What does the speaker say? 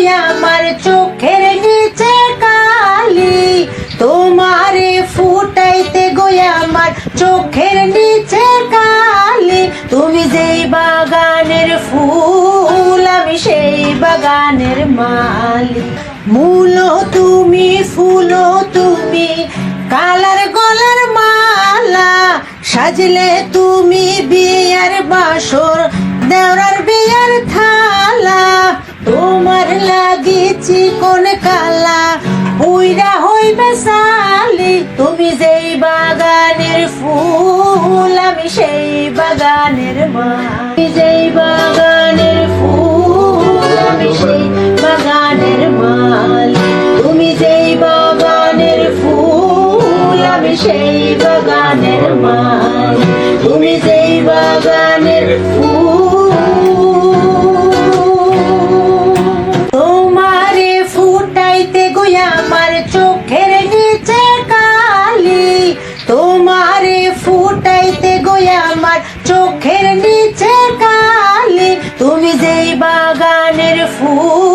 তুই আমার চোখের নিচে কালি, তোমারে ফুটাইতে গো আমার চোখের নিচে কালি। তুমি যেই বাগানের ফুল, আমি সেই বাগানের মালি। মূলো তুমি, ফুলো তুমি, কালার গলার মালা। সাজলে তুমি বিয়ার বাসর দেওয়ার বিয়ার থালা। তোমার লাগিছি কোন কালা। বুইরা হইবে সালি তুমি যেই বাগানের ফুল, আমি সেই বাগানের মা। যেই বাগানের ফুল, আমি সেই বাগানের মালি তুমি যেই বাগানের ফুল, আমি সেই বাগানের মালি তুমি যেই বাগানের ফুল আমার চোখের নিচে কালি তুমি যেই বাগানের ফুল।